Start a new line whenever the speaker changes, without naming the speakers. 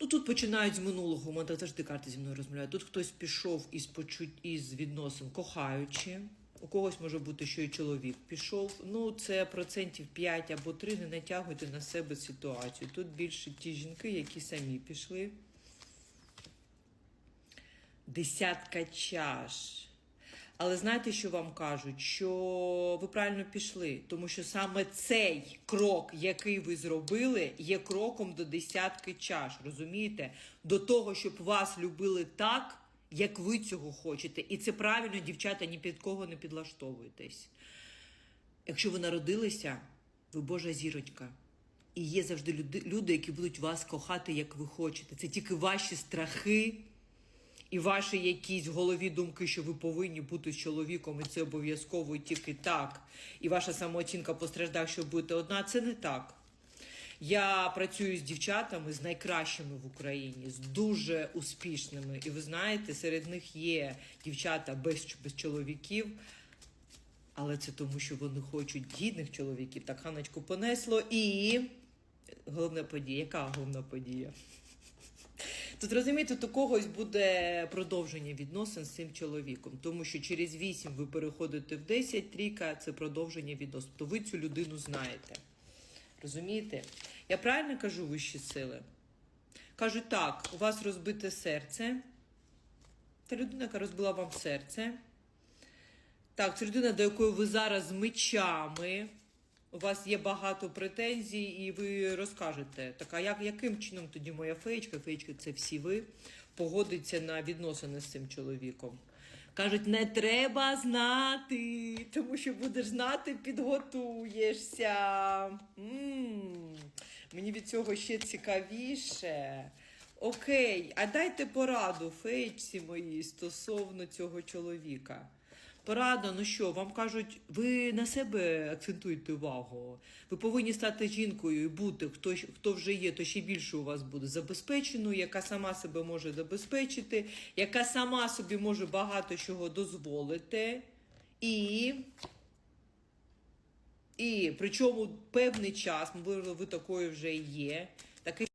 Ну тут починають з минулого. Мене завжди карти зі мною розмовляють. Тут хтось пішов із почуть із відносин, кохаючи. У когось може бути, що і чоловік пішов. Ну, це процентів 5 або 3, не натягуйте на себе ситуацію. Тут більше ті жінки, які самі пішли. Десятка чаш. Але знаєте, що вам кажуть? Що ви правильно пішли, тому що саме цей крок, який ви зробили, є кроком до десятки чаш. Розумієте? До того, щоб вас любили так, як ви цього хочете. І це правильно, дівчата, ні під кого не підлаштовуєтесь. Якщо ви народилися, ви Божа зірочка. І є завжди люди, які будуть вас кохати, як ви хочете. Це тільки ваші страхи і ваші якісь голові думки, що ви повинні бути з чоловіком, і це обов'язково і тільки так. І ваша самооцінка постраждає, що будете одна. Це не так. Я працюю з дівчатами, з найкращими в Україні, з дуже успішними. І ви знаєте, серед них є дівчата без, без чоловіків. Але це тому, що вони хочуть гідних чоловіків. Так ханочку понесло. І головна подія. Яка головна подія? Тут розумієте, тут у когось буде продовження відносин з цим чоловіком, тому що через 8 ви переходите в 10, трійка це продовження відносин. То ви цю людину знаєте. Розумієте? Я правильно кажу вищі сили? Кажуть так, у вас розбите серце. Та людина, яка розбила вам серце. Так, це людина, до якої ви зараз мечами. У вас є багато претензій, і ви розкажете, так, а як, яким чином тоді моя феєчка, феєчка це всі ви, погодиться на відносини з цим чоловіком. Кажуть, не треба знати, тому що будеш знати, підготуєшся. м мені від цього ще цікавіше. Окей, а дайте пораду феєчці моїй стосовно цього чоловіка. Порада, ну що, вам кажуть, ви на себе акцентуєте увагу. Ви повинні стати жінкою і бути, хто, хто вже є, то ще більше у вас буде забезпеченою, яка сама себе може забезпечити, яка сама собі може багато чого дозволити. І, і причому певний час, можливо, ви такою вже є. Такий